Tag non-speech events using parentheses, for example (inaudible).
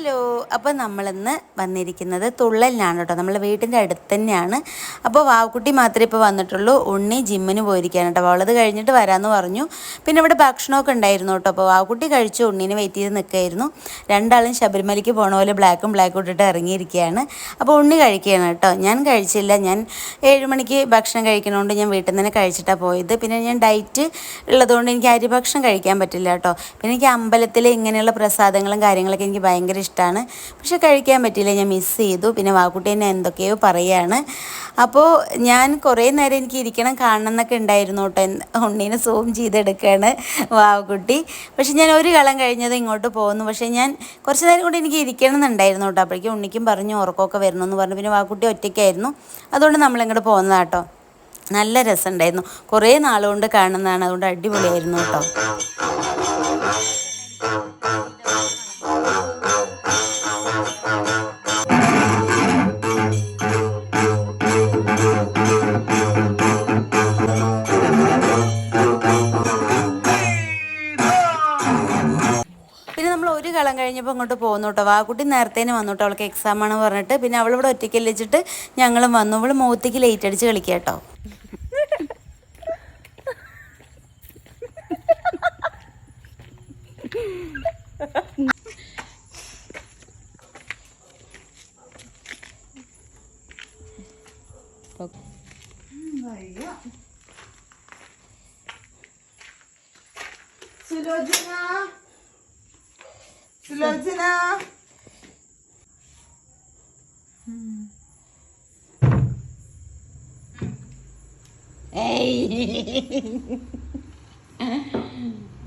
Hello. അപ്പോൾ നമ്മളിന്ന് വന്നിരിക്കുന്നത് തുള്ളലിനാണ് കേട്ടോ നമ്മളെ വീട്ടിന്റെ അടുത്ത് തന്നെയാണ് അപ്പോൾ വാവക്കുട്ടി മാത്രമേ ഇപ്പോൾ വന്നിട്ടുള്ളൂ. ഉണ്ണി ജിമ്മിന് പോയിരിക്കുകയാണ് കേട്ടോ അവളത് കഴിഞ്ഞിട്ട് വരാമെന്ന് പറഞ്ഞു. പിന്നെ ഇവിടെ ഭക്ഷണമൊക്കെ ഉണ്ടായിരുന്നു കേട്ടോ. അപ്പോൾ വാവക്കുട്ടി കഴിച്ചു. ഉണ്ണീനെ വെയിറ്റ് ചെയ്ത് നിൽക്കുകയായിരുന്നു. രണ്ടാളും ശബരിമലയ്ക്ക് പോണ പോലെ ബ്ലാക്കും ബ്ലാക്കും ഇട്ടിട്ട് ഇറങ്ങിയിരിക്കുകയാണ്. അപ്പോൾ ഉണ്ണി കഴിക്കുകയാണ് കേട്ടോ. ഞാൻ കഴിച്ചില്ല. ഞാൻ ഏഴ് മണിക്ക് ഭക്ഷണം കഴിക്കണോണ്ട് ഞാൻ വീട്ടിൽ നിന്ന് തന്നെ കഴിച്ചിട്ടാണ് പോയത്. പിന്നെ ഞാൻ ഡയറ്റ് ഉള്ളതുകൊണ്ട് എനിക്ക് അരി ഭക്ഷണം കഴിക്കാൻ പറ്റില്ല കേട്ടോ. പിന്നെ എനിക്ക് അമ്പലത്തിൽ ഇങ്ങനെയുള്ള പ്രസാദങ്ങളും കാര്യങ്ങളൊക്കെ എനിക്ക് ഭയങ്കര ഇഷ്ടമാണ്. പക്ഷെ കഴിക്കാൻ പറ്റിയില്ല. ഞാൻ മിസ് ചെയ്തു. പിന്നെ വാക്കുട്ടി എന്നെ എന്തൊക്കെയോ പറയുകയാണ് അപ്പോൾ ഞാൻ കുറേ നേരം എനിക്ക് ഇരിക്കണം കാണണം എന്നൊക്കെ ഉണ്ടായിരുന്നു കേട്ടോ. ഉണ്ണീനെ സൂം ചെയ്തെടുക്കുകയാണ് വാവുകുട്ടി പക്ഷെ ഞാൻ ഒരു കളം കഴിഞ്ഞത് ഇങ്ങോട്ട് പോകുന്നു. പക്ഷേ ഞാൻ കുറച്ച് നേരം കൂടി എനിക്ക് ഇരിക്കണം എന്നുണ്ടായിരുന്നു കേട്ടോ. അപ്പോഴേക്കും ഉണ്ണിക്കും പറഞ്ഞു ഉറക്കമൊക്കെ വരണമെന്ന് പറഞ്ഞു. പിന്നെ വാക്കുട്ടി ഒറ്റയ്ക്കായിരുന്നു. അതുകൊണ്ട് നമ്മളിങ്ങോട്ട് പോകുന്നതാട്ടോ നല്ല രസമുണ്ടായിരുന്നു. കുറേ നാളുകൊണ്ട് കാണുന്നതാണ്. അതുകൊണ്ട് അടിപൊളിയായിരുന്നു കേട്ടോ. പിന്നെ നമ്മൾ ഒരു കളം കഴിഞ്ഞപ്പോൾ ഇങ്ങോട്ട് പോകുന്നു കേട്ടോ വാക്കുട്ടി നേരത്തേന് വന്നു കേട്ടോ അവൾക്ക് എക്സാം ആണ് പറഞ്ഞിട്ട്. പിന്നെ അവളിവിടെ ഒറ്റയ്ക്ക് വെച്ചിട്ട് ഞങ്ങളും വന്നു. അവൾ മൂത്തിക്ക് ലേറ്റ് അടിച്ച് കളിക്കുക കേട്ടോ സുലോചന (laughs)